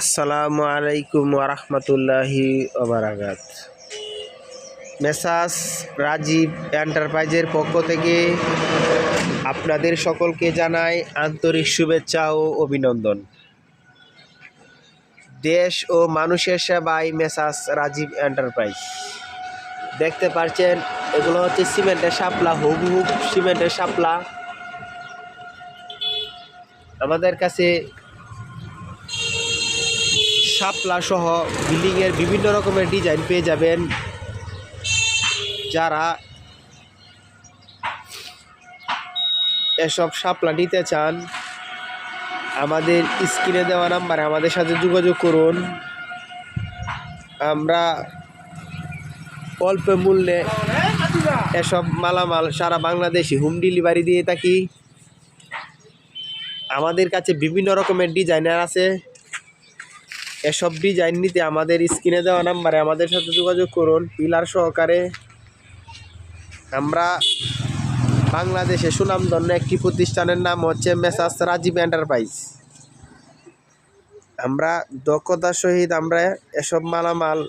আসসালামু আলাইকুম ওরহমতুল্লাহি ওবরাকাত। মেসাস রাজীব এন্টারপ্রাইজের পক্ষ থেকে আপনাদের সকলকে জানাই আন্তরিক শুভেচ্ছা ও অভিনন্দন। দেশ ও মানুষের সেবায় মেসাস রাজীব এন্টারপ্রাইজ। দেখতে পাচ্ছেন, এগুলো হচ্ছে সিমেন্টের শাপলা হুবহু সিমেন্টের শাপলা। আমাদের কাছে শাপলা সহ বিল্ডিংয়ের বিভিন্ন রকমের ডিজাইন পেয়ে যাবেন যারা এসব শাপলা নিতে চান, আমাদের স্ক্রিনে দেওয়া নাম্বারে আমাদের সাথে যোগাযোগ করুন। আমরা অল্প মূল্যে এসব মালামাল সারা বাংলাদেশে হোম ডেলিভারি দিয়ে থাকি। আমাদের কাছে বিভিন্ন রকমের ডিজাইনার আছে। এসব ডিজাইন নিতে আমাদের স্ক্রিনে দেওয়া নাম্বারে আমাদের সাথে যোগাযোগ করুন পিলার সহকারে। আমরা বাংলাদেশে সুনামধন্য একটি প্রতিষ্ঠানের নাম হচ্ছে মেসাস রাজীব এন্টারপ্রাইজ আমরা দক্ষতার সহিত আমরা এসব মালামাল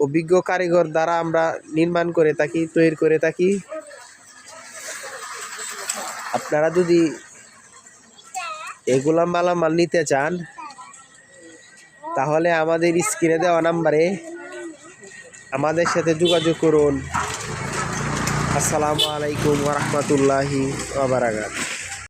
অভিজ্ঞ কারিগর দ্বারা আমরা নির্মাণ করে থাকি, তৈরি করে থাকি। আপনারা যদি এগুলা মালামাল নিতে চান, তাহলে আমাদের স্ক্রিনে দেওয়া নাম্বারে আমাদের সাথে যোগাযোগ করুন। আসসালামু আলাইকুম ওরহমতুল্লাহি ওবরাকাত